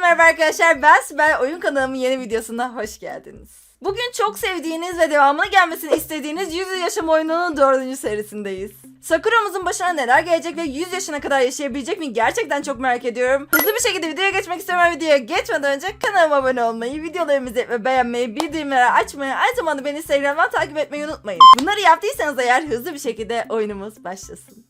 merhaba arkadaşlar. Ben Sibel. Oyun kanalımın yeni videosuna hoş geldiniz. Bugün çok sevdiğiniz ve devamına gelmesini istediğiniz 100 yaşam oyununun dördüncü serisindeyiz. Sakura'mızın başına neler gelecek ve 100 yaşına kadar yaşayabilecek mi gerçekten çok merak ediyorum. Hızlı bir şekilde videoya geçmek istiyorum. Videoya geçmeden önce kanalıma abone olmayı, videolarımı izlemeyi ve beğenmeyi, bildirimleri açmayı, aynı zamanda beni Instagram'dan takip etmeyi unutmayın. Bunları yaptıysanız eğer hızlı bir şekilde oyunumuz başlasın.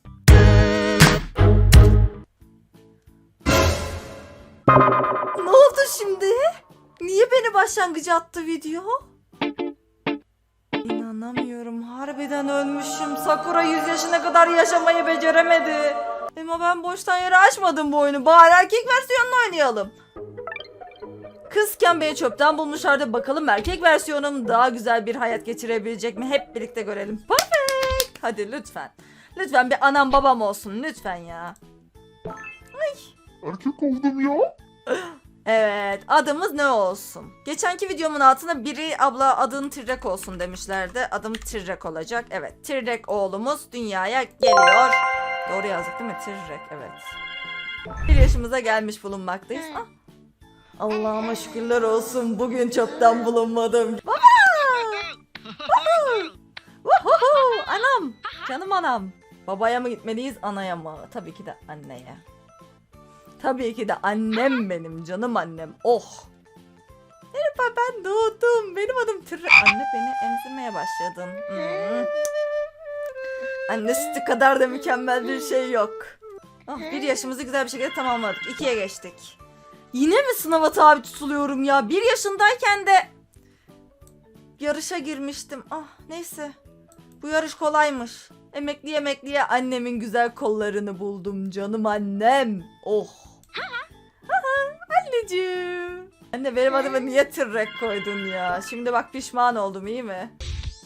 Ne oldu şimdi? Niye beni başlangıca attı video? İnanamıyorum. Harbiden ölmüşüm. Sakura 100 yaşına kadar yaşamayı beceremedi. Ama ben boştan yere açmadım bu oyunu. Bari erkek versiyonunu oynayalım. Kızken beni çöpten bulmuşlardı. Bakalım erkek versiyonum daha güzel bir hayat geçirebilecek mi? Hep birlikte görelim. Perfect. Hadi lütfen. Lütfen bir anam babam olsun. Lütfen ya. Erkek oldum ya. Evet adımız ne olsun? Geçenki videomun altına biri abla adın Tirrek olsun demişlerdi. Adım Tirrek olacak. Evet Tirrek oğlumuz dünyaya geliyor. Doğru yazdık değil mi? Tirrek evet. Bir yaşımıza gelmiş bulunmaktayız. Ah. Allah'ıma şükürler olsun bugün çöpten bulunmadım. Baba! Woohoo! Woohoo! Anam! Canım anam. Babaya mı gitmeliyiz anaya mı? Tabii ki de anneye. Tabii ki de annem benim canım annem. Oh. Merhaba ben doğdum. Benim adım Tırı. Anne beni emzirmeye başladın. Hmm. Anne sütü kadar da mükemmel bir şey yok. Ah, bir yaşımızı güzel bir şekilde tamamladık. İkiye geçtik. Yine mi sınava tabi tutuluyorum ya? Bir yaşındayken de yarışa girmiştim. Ah neyse. Bu yarış kolaymış. Emekli emekliye annemin güzel kollarını buldum canım annem. Oh. Anneciğim. Anne benim adıma niye tırrek koydun ya? Şimdi bak pişman oldum iyi mi?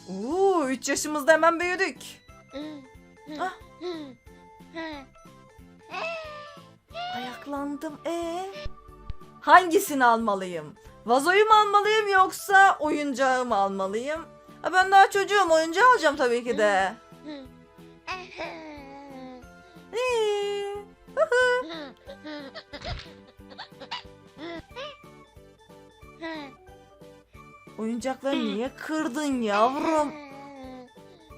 Uuu 3 yaşımızda hemen büyüdük. Ah. Ayaklandım. Ee? Hangisini almalıyım? Vazoyu mu almalıyım yoksa oyuncağı mı almalıyım? Ha ben daha çocuğum oyuncağı alacağım tabii ki de. Oyuncakları niye kırdın yavrum?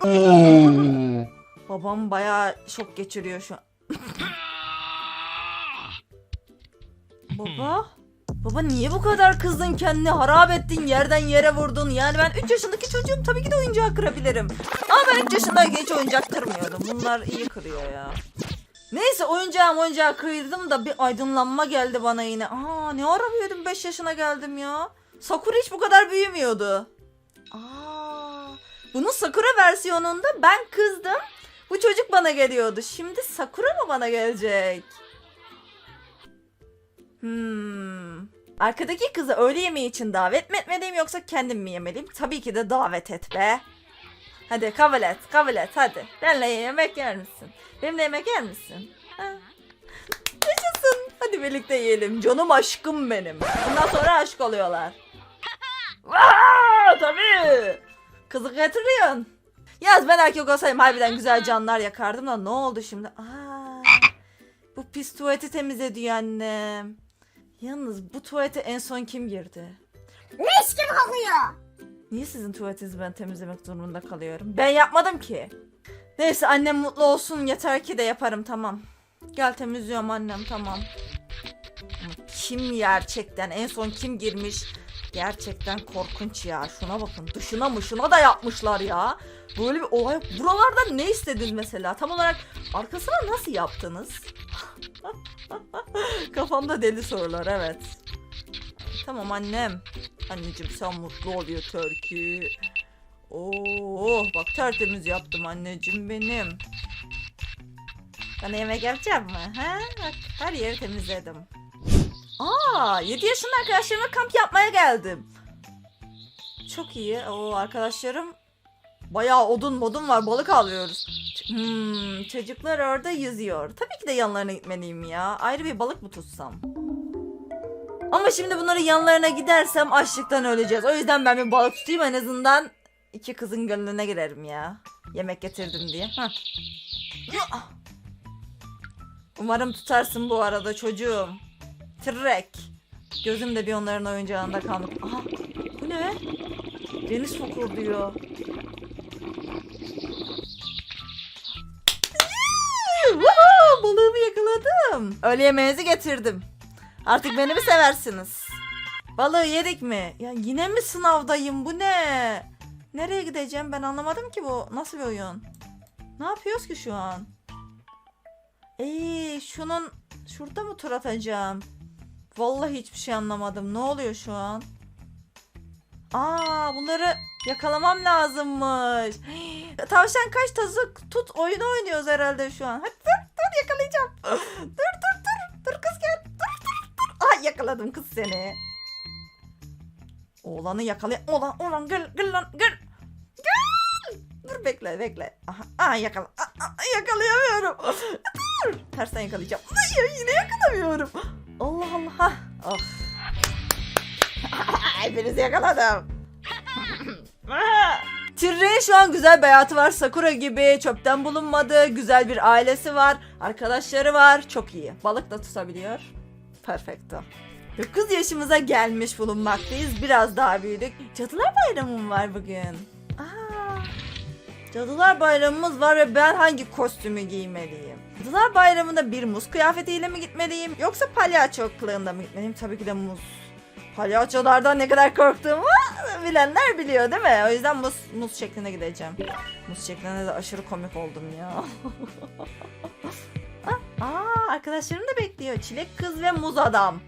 Babam bayağı şok geçiriyor şu an. Baba? Baba niye bu kadar kızdın kendini harap ettin yerden yere vurdun yani ben 3 yaşındaki çocuğum tabii ki de oyuncağı kırabilirim ama ben 3 yaşındayken hiç oyuncak kırmıyordum bunlar iyi kırıyor ya Neyse oyuncağım oyuncağı kırdım da bir aydınlanma geldi bana yine aa ne ara büyüdüm 5 yaşına geldim ya Sakura hiç bu kadar büyümüyordu Aa, bunun Sakura versiyonunda ben kızdım bu çocuk bana geliyordu şimdi Sakura mı bana gelecek Hmm. Arkadaki kızı öğle yemeği için davet mi etmeliyim yoksa kendim mi yemeliyim? Tabii ki de davet et be. Hadi kabul et, kabul et hadi. Benimle yemek yer misin? Benimle yemek yer misin? Ha? Yaşasın. Hadi birlikte yiyelim. Canım aşkım benim. Bundan sonra aşık oluyorlar. Vaa, tabii. Kızı getiriyorsun. Yaz ben erkek olsaydım harbiden güzel canlar yakardım da ne oldu şimdi? Aa, bu pis tuvaleti temizledi annem. Yalnız bu tuvalete en son kim girdi? Leş gibi kokuyor. Niye sizin tuvaletinizi ben temizlemek durumunda kalıyorum? Ben yapmadım ki. Neyse annem mutlu olsun yeter ki de yaparım tamam. Gel temizliyorum annem tamam. Ama kim gerçekten en son kim girmiş? Gerçekten korkunç ya. Şuna bakın dışına mışına da yapmışlar ya. Böyle bir olay. Buralarda ne istediniz mesela? Tam olarak arkasına nasıl yaptınız? Kafamda deli sorular evet. Tamam annem. Anneciğim sen mutlu ol yeter ki. Oo, bak tertemiz yaptım anneciğim benim. Bana yemek yapacak mı? Ha? Bak her yeri temizledim. Aa, 7 yaşında arkadaşlarımla kamp yapmaya geldim. Çok iyi. O arkadaşlarım bayağı odun modun var. Balık alıyoruz. Hmm, çocuklar orada yüzüyor. Tabii ki de yanlarına gitmeliyim ya. Ayrı bir balık mı tutsam? Ama şimdi bunların yanlarına gidersem açlıktan öleceğiz. O yüzden ben bir balık tutayım en azından iki kızın gönlüne girerim ya. Yemek getirdim diye. Hah. Umarım tutarsın bu arada çocuğum. Trek. Gözüm de bir onların oyuncağında kalmış. Aha bu ne? Deniz fokur diyor. Balığımı yakaladım. Öğle yemeğinizi getirdim. Artık beni mi seversiniz? Balığı yedik mi? Ya yine mi sınavdayım? Bu ne? Nereye gideceğim? Ben anlamadım ki bu. Nasıl bir oyun? Ne yapıyoruz ki şu an? Eee şunun şurada mı tur atacağım? Vallahi hiçbir şey anlamadım. Ne oluyor şu an? Aa bunları yakalamam lazımmış. Tavşan kaç tazı tut oyunu oynuyoruz herhalde şu an. Hadi dur dur yakalayacağım. dur dur dur. Dur kız gel. Dur dur dur. Ay yakaladım kız seni. Oğlanı yakalay. Oğlan oğlan gel gel lan gel. Bekle bekle. Aha, aha yakala. Aa, yakalayamıyorum. Dur. Tersten yakalayacağım. Ay yine yakalamıyorum. Allah Allah. Of. Hepinizi yakaladım. Tirre'nin şu an güzel bir hayatı var. Sakura gibi çöpten bulunmadı. Güzel bir ailesi var. Arkadaşları var. Çok iyi. Balık da tutabiliyor. Perfecto. 9 yaşımıza gelmiş bulunmaktayız. Biraz daha büyüdük. Cadılar Bayramı mı var bugün? Cadılar Bayramımız var ve ben hangi kostümü giymeliyim? Cadılar Bayramı'nda bir muz kıyafetiyle mi gitmeliyim? Yoksa palyaço kılığında mı gitmeliyim? Tabii ki de muz. Palyaçolardan ne kadar korktuğumu bilenler biliyor değil mi? O yüzden muz, muz şeklinde gideceğim. Muz şeklinde de aşırı komik oldum ya. Aa, Aa, arkadaşlarım da bekliyor. Çilek kız ve muz adam.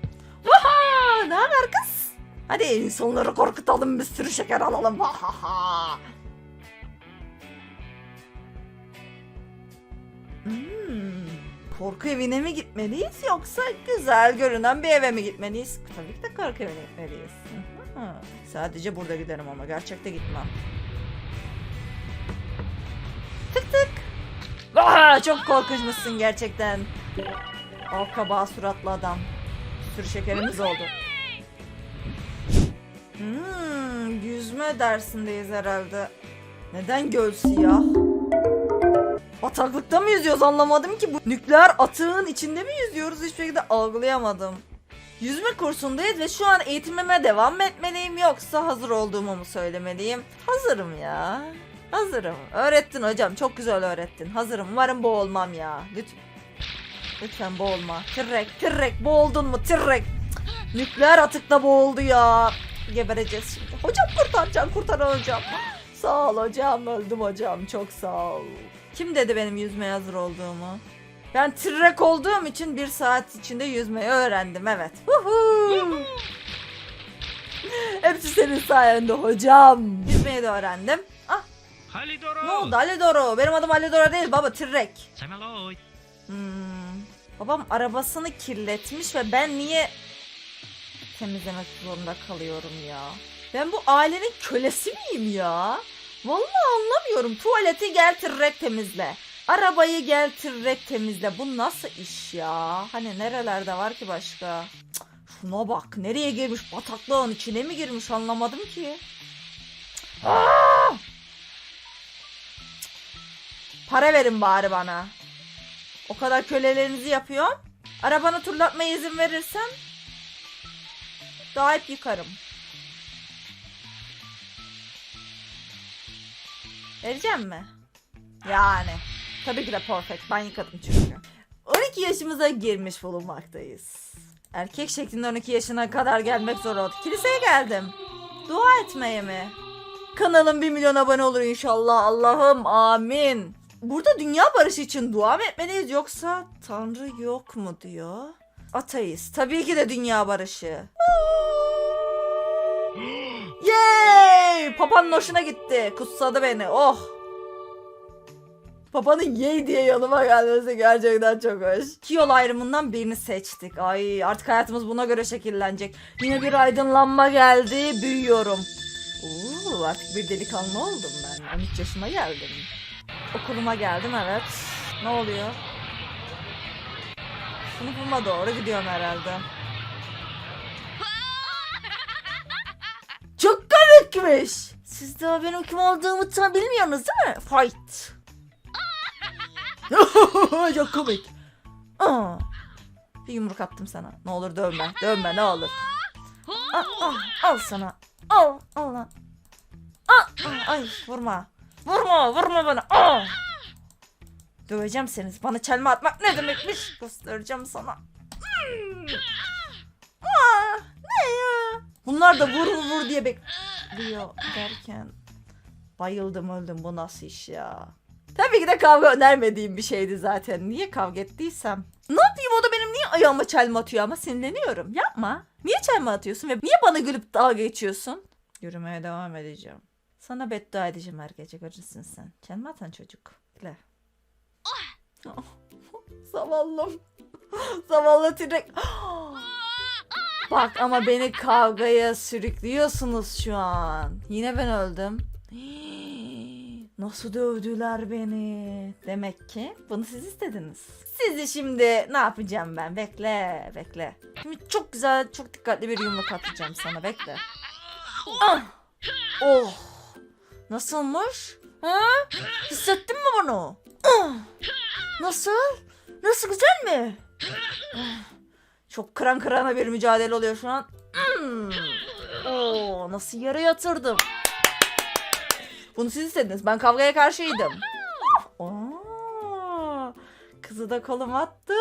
Vaha! Ne haber kız? Hadi insanları korkutalım bir sürü şeker alalım. Ha Hmm, korku evine mi gitmeliyiz yoksa güzel görünen bir eve mi gitmeliyiz? Tabii ki de korku evine gitmeliyiz. Sadece burada giderim ama gerçekte gitmem. Tık tık. Aa, çok korkunçmuşsun gerçekten. O kabağa suratlı adam. Bir sürü şekerimiz oldu. Hmm, yüzme dersindeyiz herhalde. Neden göl siyah? Bataklıkta mı yüzüyoruz anlamadım ki. Bu nükleer atığın içinde mi yüzüyoruz hiçbir şekilde algılayamadım. Yüzme kursundayız ve şu an eğitimime devam etmeliyim yoksa hazır olduğumu mu söylemeliyim? Hazırım ya. Hazırım. Öğrettin hocam. Çok güzel öğrettin. Hazırım. Umarım boğulmam ya. Lütfen. Lütfen boğulma. Tırrek, tırrek. Boğuldun mu? Tırrek. Cık, Nükleer atıkla boğuldu ya. Gebereceğiz şimdi. Hocam kurtaracağım, kurtaran hocam. Sağ ol hocam. Öldüm hocam. Çok sağ ol. Kim dedi benim yüzmeye hazır olduğumu? Ben tırrek olduğum için bir saat içinde yüzmeyi öğrendim. Evet. Huhu. Hepsi senin sayende hocam. Yüzmeyi de öğrendim. Ah Halidoro! ne oldu Alidoro? Benim adım Alidoro değil baba Tırrek. Hmm. Babam arabasını kirletmiş ve ben niye temizlemek zorunda kalıyorum ya? Ben bu ailenin kölesi miyim ya? Vallahi anlamıyorum. Tuvaleti gel tırrek temizle. Arabayı gel tırrek temizle. Bu nasıl iş ya? Hani nerelerde var ki başka? Şuna bak. Nereye girmiş? Bataklığın içine mi girmiş anlamadım ki. Cık. Aa! Cık. Para verin bari bana. O kadar kölelerinizi yapıyorum. Arabanı turlatmaya izin verirsen daha hep yıkarım. Vereceğim mi? Yani. Tabii ki de perfect. Ben yıkadım çünkü. 12 yaşımıza girmiş bulunmaktayız. Erkek şeklinde 12 yaşına kadar gelmek zor oldu. Kiliseye geldim. Dua etmeye mi? Kanalım 1 milyon abone olur inşallah. Allah'ım amin. Burada dünya barışı için dua mı etmeliyiz yoksa Tanrı yok mu diyor. Ateist. Tabii ki de dünya barışı. Yay! Papanın hoşuna gitti. Kutsadı beni. Oh. Papanın yay diye yanıma gelmesi gerçekten çok hoş. İki yol ayrımından birini seçtik. Ay artık hayatımız buna göre şekillenecek. Yine bir aydınlanma geldi. Büyüyorum. Oo, artık bir delikanlı oldum ben. 13 yaşıma geldim. Okuluma geldim evet. Ne oluyor? Sınıfıma doğru gidiyorum herhalde. Komikmiş. Siz daha benim kim olduğumu tam bilmiyorsunuz değil mi? Fight. Çok komik. Aa, Bir yumruk attım sana. Ne olur dövme. Dövme ne olur. Al, al, al sana. Al, al lan. Al, al, ay vurma. Vurma, vurma bana. Al. Döveceğim seni. Bana çelme atmak ne demekmiş? Göstereceğim sana. Hmm. Aa, ne ya? Bunlar da vur vur vur diye bekliyor derken bayıldım öldüm bu nasıl iş ya? Tabii ki de kavga önermediğim bir şeydi zaten. Niye kavga ettiysem? Ne yapayım o da benim niye ayağıma çelme atıyor ama sinirleniyorum. Yapma. Niye çelme atıyorsun ve niye bana gülüp dalga geçiyorsun? Yürümeye devam edeceğim. Sana beddua edeceğim her gece görürsün sen. Çelme atan çocuk. Bile. Zavallım. Zavallı tirek. Bak ama beni kavgaya sürüklüyorsunuz şu an. Yine ben öldüm. Nasıl dövdüler beni? Demek ki bunu siz istediniz. Sizi şimdi ne yapacağım ben? Bekle, bekle. Şimdi çok güzel, çok dikkatli bir yumruk atacağım sana. Bekle. Ah! Oh! Nasılmış? Ha? Hissettin mi bunu? Ah! Nasıl? Nasıl güzel mi? Ah! Çok kıran kırana bir mücadele oluyor şu an. Hmm. Oo, nasıl yere yatırdım. Bunu siz istediniz. Ben kavgaya karşıydım. Kızı da kolum attı.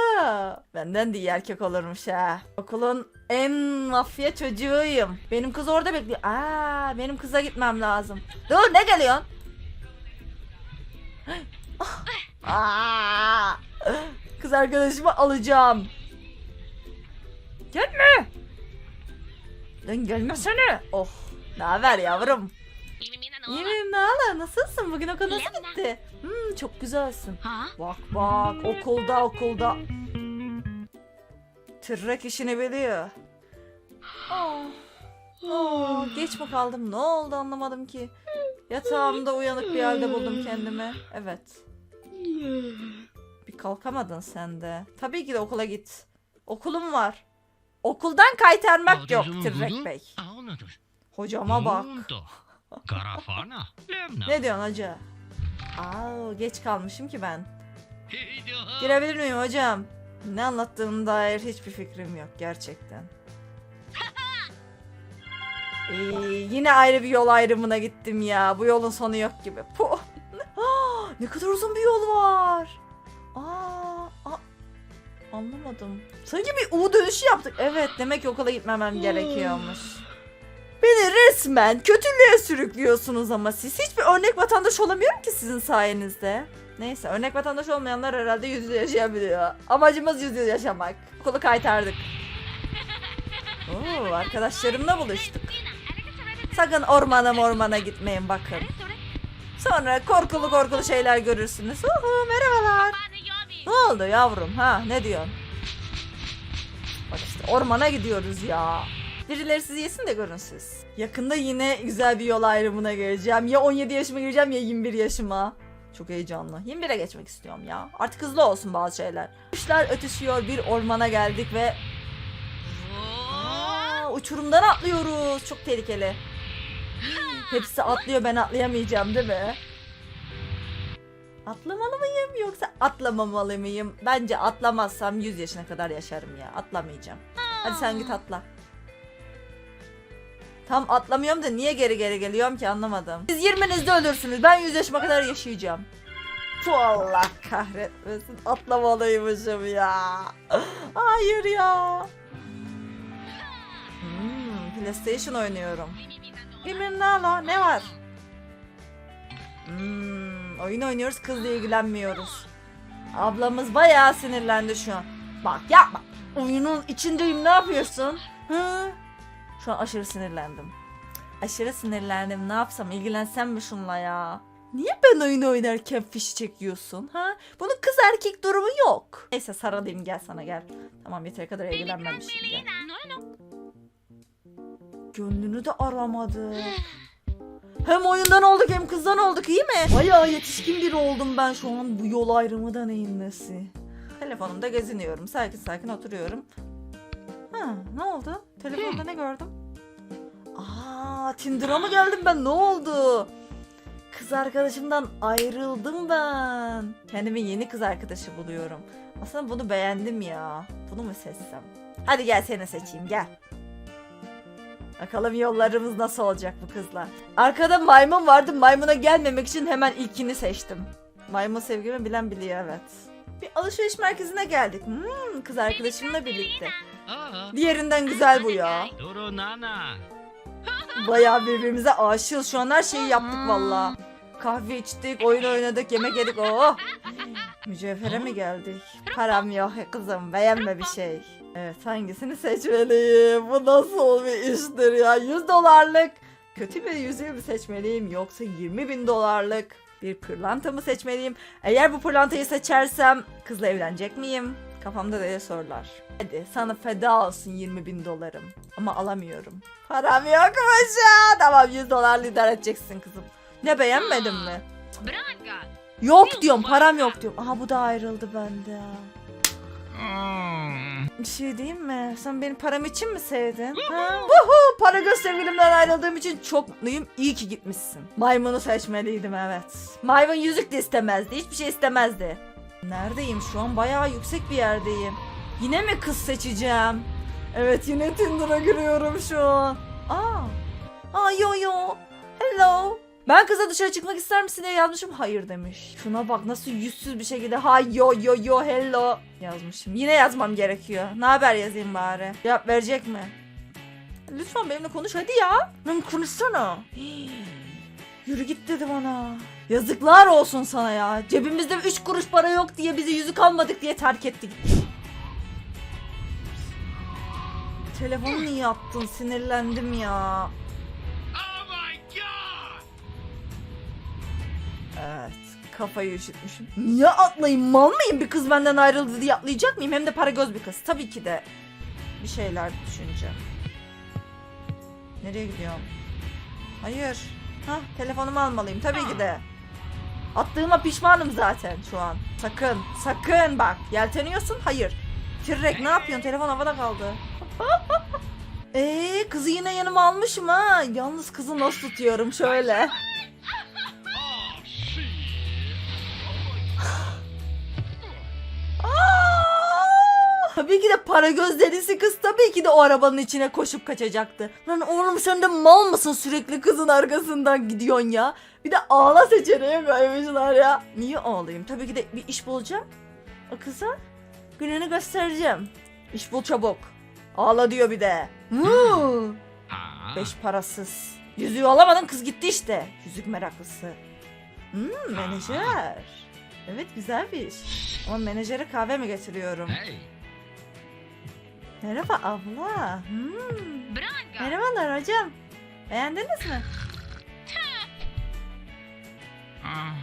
Benden de iyi erkek olurmuş ha. Okulun en mafya çocuğuyum. Benim kız orada bekliyor. Aa, benim kıza gitmem lazım. Dur ne geliyorsun? Aa, kız arkadaşımı alacağım. Gelme. Lan gelmesene. Oh. Ne haber yavrum? Yemin Nala nasılsın? Bugün okul nasıl gitti? Hmm, çok güzelsin. Ha? Bak bak okulda okulda. Tırrak işini biliyor. Aa, aa, geç mi kaldım? Ne oldu anlamadım ki. Yatağımda uyanık bir halde buldum kendimi. Evet. Bir kalkamadın sen de. Tabii ki de okula git. Okulum var. Okuldan kaytarmak yok Tırrak Bey. Hocama bak. Ne diyorsun hoca? Aa, geç kalmışım ki ben. Girebilir miyim hocam? Ne anlattığına dair hiçbir fikrim yok gerçekten. Ee, yine ayrı bir yol ayrımına gittim ya. Bu yolun sonu yok gibi. Ne kadar uzun bir yol var. Aa, anlamadım. Sanki bir U dönüşü yaptık. Evet demek ki okula gitmemem gerekiyormuş. Beni resmen kötülüğe sürüklüyorsunuz ama siz. Hiçbir örnek vatandaş olamıyorum ki sizin sayenizde. Neyse örnek vatandaş olmayanlar herhalde yüz yüze yaşayabiliyor. Amacımız yüz yüze yaşamak. Okulu kaytardık. Oo, arkadaşlarımla buluştuk. Sakın ormana ormana gitmeyin bakın. Sonra korkulu korkulu şeyler görürsünüz. Uhu, merhabalar. Ne oldu yavrum ha ne diyorsun? Bak işte ormana gidiyoruz ya. Birileri sizi yesin de görün siz. Yakında yine güzel bir yol ayrımına geleceğim. Ya 17 yaşıma gireceğim ya 21 yaşıma. Çok heyecanlı. 21'e geçmek istiyorum ya. Artık hızlı olsun bazı şeyler. Kuşlar ötüşüyor bir ormana geldik ve Aa, uçurumdan atlıyoruz. Çok tehlikeli. Hepsi atlıyor ben atlayamayacağım değil mi? Atlamalı mıyım yoksa atlamamalı mıyım? Bence atlamazsam 100 yaşına kadar yaşarım ya. Atlamayacağım. Hadi sen git atla. Tam atlamıyorum da niye geri geri geliyorum ki anlamadım. Siz 20'nizde ölürsünüz. Ben 100 yaşıma kadar yaşayacağım. Allah kahretmesin. Atlamalıymışım ya. Hayır ya. Hmm, PlayStation oynuyorum. Kimin ne? Ne var? Hmm, oyun oynuyoruz kızla ilgilenmiyoruz. Ablamız bayağı sinirlendi şu an. Bak yapma. Oyunun içindeyim ne yapıyorsun? Hı? Şu an aşırı sinirlendim. Aşırı sinirlendim. Ne yapsam? ilgilensem mi şunla ya? Niye ben oyun oynarken fiş çekiyorsun ha? Bunun kız erkek durumu yok. Neyse sarılayım gel sana gel. Tamam yeteri kadar ilgilenmemişim gel. Gönlünü de aramadı. Hem oyundan olduk hem kızdan olduk iyi mi? Bayağı yetişkin biri oldum ben şu an bu yol ayrımı da neyin nesi? Telefonumda geziniyorum. Sakin sakin oturuyorum. Ha, ne oldu? Telefonda ne gördüm? Aa, Tinder'a mı geldim ben? Ne oldu? Kız arkadaşımdan ayrıldım ben. Kendime yeni kız arkadaşı buluyorum. Aslında bunu beğendim ya. Bunu mu seçsem? Hadi gel seni seçeyim gel. Bakalım yollarımız nasıl olacak bu kızla. Arkada maymun vardı. Maymuna gelmemek için hemen ilkini seçtim. Maymun sevgimi bilen biliyor evet. Bir alışveriş merkezine geldik. Hmm, kız arkadaşımla birlikte. Diğerinden güzel bu ya. Bayağı birbirimize aşığız. Şu an her şeyi yaptık valla. Kahve içtik, oyun oynadık, yemek yedik. Oh! Mücevhere mi geldik? Param yok kızım. Beğenme bir şey. Evet hangisini seçmeliyim? Bu nasıl bir iştir ya? 100 dolarlık. Kötü bir yüzüğü mü seçmeliyim yoksa 20 bin dolarlık bir pırlanta mı seçmeliyim? Eğer bu pırlantayı seçersem kızla evlenecek miyim? Kafamda böyle sorular. Hadi sana feda olsun 20 bin dolarım. Ama alamıyorum. Param yokmuş ya. Tamam 100 dolarla idare edeceksin kızım. Ne beğenmedin mi? Branca. Yok diyorum param yok diyorum. Aha bu da ayrıldı bende. Bir şey diyeyim mi? Sen benim param için mi sevdin? Ha? Vuhu! Para göz sevgilimden ayrıldığım için çok mutluyum. İyi ki gitmişsin. Maymunu seçmeliydim evet. Maymun yüzük de istemezdi. Hiçbir şey istemezdi. Neredeyim şu an? Bayağı yüksek bir yerdeyim. Yine mi kız seçeceğim? Evet yine Tinder'a giriyorum şu an. Aa. Aa yo yo. Hello. Ben kıza dışarı çıkmak ister misin diye yazmışım. Hayır demiş. Şuna bak nasıl yüzsüz bir şekilde ha yo yo yo hello yazmışım. Yine yazmam gerekiyor. Ne haber yazayım bari. Cevap verecek mi? Lütfen benimle konuş hadi ya. Lan konuşsana. Yürü git dedi bana. Yazıklar olsun sana ya. Cebimizde 3 kuruş para yok diye bizi yüzük almadık diye terk etti. Telefonu niye attın? Sinirlendim ya. Evet. Kafayı üşütmüşüm. Niye atlayayım? Mal mıyım? Bir kız benden ayrıldı diye atlayacak mıyım? Hem de para göz bir kız. Tabii ki de bir şeyler düşüneceğim. Nereye gidiyorum? Hayır. Hah telefonumu almalıyım. Tabii ki de. Attığıma pişmanım zaten şu an. Sakın. Sakın bak. Yelteniyorsun. Hayır. Tirrek ne yapıyorsun? Telefon havada kaldı. Eee kızı yine yanıma almışım ha. Yalnız kızı nasıl tutuyorum şöyle. Tabii ki de para göz delisi kız tabii ki de o arabanın içine koşup kaçacaktı. Lan oğlum sen de mal mısın sürekli kızın arkasından gidiyorsun ya. Bir de ağla seçeneği koymuşlar ya. Niye ağlayayım? Tabii ki de bir iş bulacağım. O kıza gününü göstereceğim. İş bul çabuk. Ağla diyor bir de. Ha? Beş parasız. Yüzüğü alamadın kız gitti işte. Yüzük meraklısı. Hmm, menajer. Evet güzel bir iş. Ama menajere kahve mi getiriyorum? Hey! Merhaba abla. Hmm. Branca. Merhabalar hocam. Beğendiniz mi? Ah,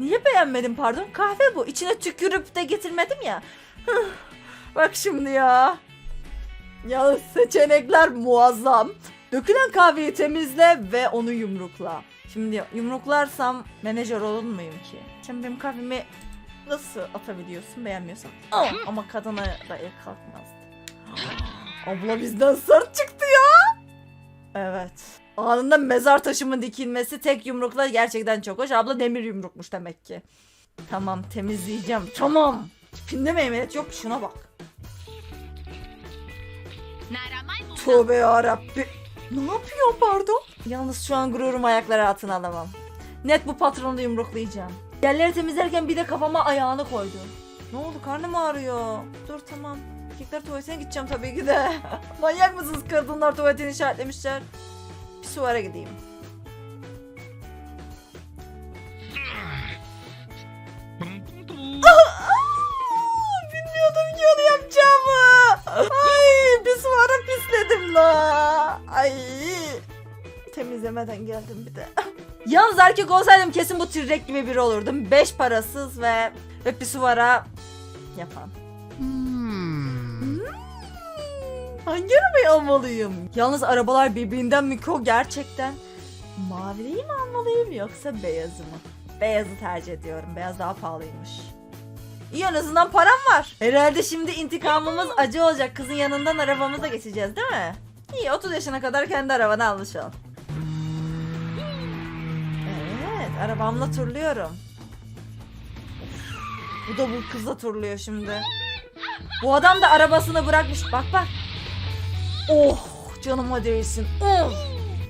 Niye beğenmedin pardon? Kahve bu. İçine tükürüp de getirmedim ya. Bak şimdi ya. Ya seçenekler muazzam. Dökülen kahveyi temizle ve onu yumrukla. Şimdi yumruklarsam menajer olur muyum ki? Sen benim kahvemi nasıl atabiliyorsun beğenmiyorsan? Ama kadına da el kalkmazdı. Abla bizden sert çıktı ya. Evet. Anında mezar taşımın dikilmesi tek yumrukla gerçekten çok hoş. Abla demir yumrukmuş demek ki. Tamam temizleyeceğim. Tamam. Tipinde meymenet yok şuna bak. Tövbe yarabbi. Ne yapıyor pardon? Yalnız şu an gururum ayakları altına alamam. Net bu patronu da yumruklayacağım. Yerleri temizlerken bir de kafama ayağını koydu. Ne oldu karnım ağrıyor. Dur tamam. Erkekler tuvaletine gideceğim tabii ki de. Manyak mısınız kadınlar tuvaletini işaretlemişler. Bir suvara gideyim. bum. Aa, bilmiyordum ki onu yapacağımı. Ay bir suvara pisledim la. Ay. Temizlemeden geldim bir de. Yalnız erkek olsaydım kesin bu tirrek gibi biri olurdum. Beş parasız ve ve pisuvara yapan. Hangi arabayı almalıyım? Yalnız arabalar birbirinden miko gerçekten. Maviliyi mi almalıyım yoksa beyazı mı? Beyazı tercih ediyorum. Beyaz daha pahalıymış. İyi en azından param var. Herhalde şimdi intikamımız acı olacak. Kızın yanından arabamıza geçeceğiz değil mi? İyi 30 yaşına kadar kendi arabanı almış ol. Evet arabamla turluyorum. Bu da bu kızla turluyor şimdi. Bu adam da arabasını bırakmış. Bak bak. Oh canıma değsin. Oh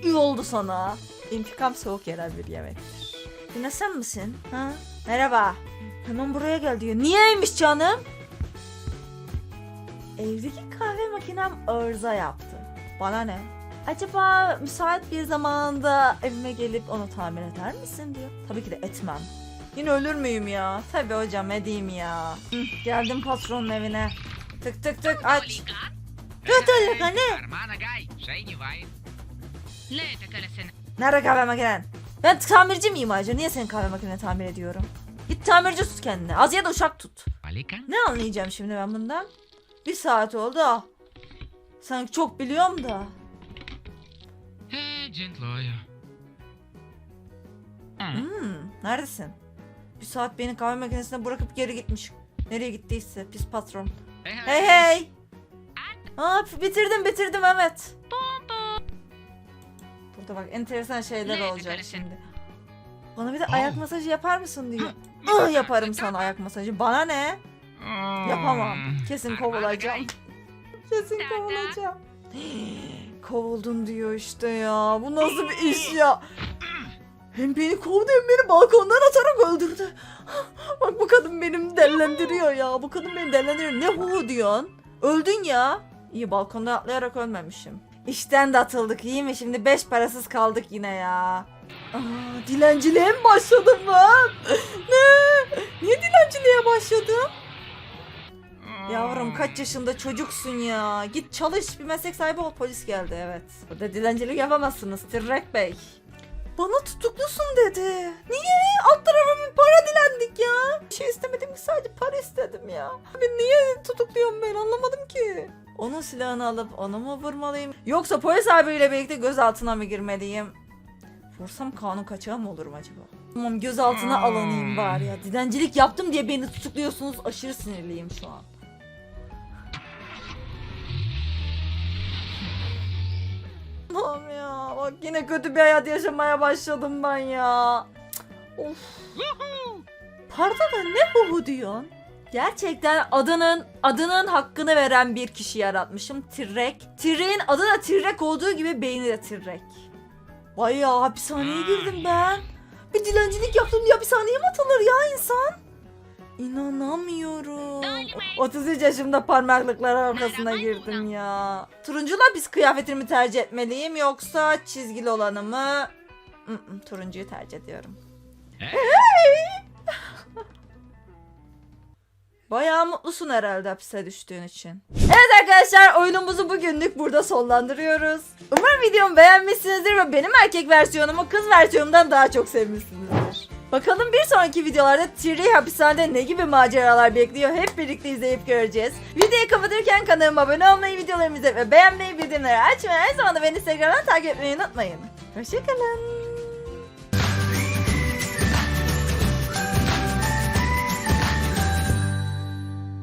iyi oldu sana. İntikam soğuk yenen bir yemektir. Yine sen misin? Ha? Merhaba. Hemen buraya gel diyor. Niyeymiş canım? Evdeki kahve makinem arıza yaptı. Bana ne? Acaba müsait bir zamanda evime gelip onu tamir eder misin diyor. Tabii ki de etmem. Yine ölür müyüm ya? Tabii hocam edeyim ya. Hı, geldim patronun evine. Tık tık tık aç. Kötülük anne. Nerede kahve makinen? Ben tamirci miyim ayrıca? Niye senin kahve makineni tamir ediyorum? Git tamirci tut kendine. Az ya da uşak tut. Ne anlayacağım şimdi ben bundan? Bir saat oldu. ah. Sanki çok biliyorum da. Hmm, neredesin? Bir saat beni kahve makinesine bırakıp geri gitmiş. Nereye gittiyse pis patron. Hey hey. Aa bitirdim bitirdim evet. Burada bak enteresan şeyler Ne olacak enteresan? şimdi. Bana bir de ayak masajı yapar mısın diyor. Ah yaparım sana ayak masajı. Bana ne? Yapamam. Kesin kovulacağım. Kesin kovulacağım. Kovuldun diyor işte ya. Bu nasıl bir iş ya? Hem beni kovdu hem beni balkondan atarak öldürdü. Bak bu kadın benim dellendiriyor ya. Bu kadın beni dellendiriyor. Ne hu diyorsun? Öldün ya. İyi balkondan atlayarak ölmemişim. İşten de atıldık iyi mi? Şimdi beş parasız kaldık yine ya. Aa, dilenciliğe mi başladım ben? ne? Niye dilenciliğe başladım? Yavrum kaç yaşında çocuksun ya. Git çalış bir meslek sahibi ol. Polis geldi evet. Burada dilencilik yapamazsınız Tirrek Bey. Bana tutuklusun dedi. Niye? Alt tarafa bir para dilendik ya. Bir şey istemedim sadece para istedim ya. Abi niye tutukluyorum ben anlamadım ki. Onun silahını alıp onu mu vurmalıyım? Yoksa polis abiyle birlikte gözaltına mı girmeliyim? Vursam kanun kaçağı mı olurum acaba? Tamam gözaltına Hmm. alınayım bari ya. Dilencilik yaptım diye beni tutukluyorsunuz. Aşırı sinirliyim şu an. Tamam ya. Bak yine kötü bir hayat yaşamaya başladım ben ya. Of. Pardon ne huhu diyorsun? Gerçekten adının adının hakkını veren bir kişi yaratmışım. Tirrek. Tirrek'in adı da Tirrek olduğu gibi beyni de Tirrek. Bayağı hapishaneye girdim ben. Bir dilencilik yaptım diye hapishaneye mi atılır ya insan? İnanamıyorum. 33 yaşımda parmaklıklar arkasına girdim ya. Turuncular biz kıyafetimi tercih etmeliyim yoksa çizgili olanı mı? Turuncuyu tercih ediyorum. Bayağı mutlusun herhalde hapise düştüğün için. Evet arkadaşlar oyunumuzu bugünlük burada sonlandırıyoruz. Umarım videomu beğenmişsinizdir ve benim erkek versiyonumu kız versiyonumdan daha çok sevmişsinizdir. Bakalım bir sonraki videolarda Tiri hapishanede ne gibi maceralar bekliyor hep birlikte izleyip göreceğiz. Videoyu kapatırken kanalıma abone olmayı, videolarımı ve beğenmeyi, bildirimleri açmayı, aynı zamanda beni Instagram'dan takip etmeyi unutmayın. Hoşçakalın.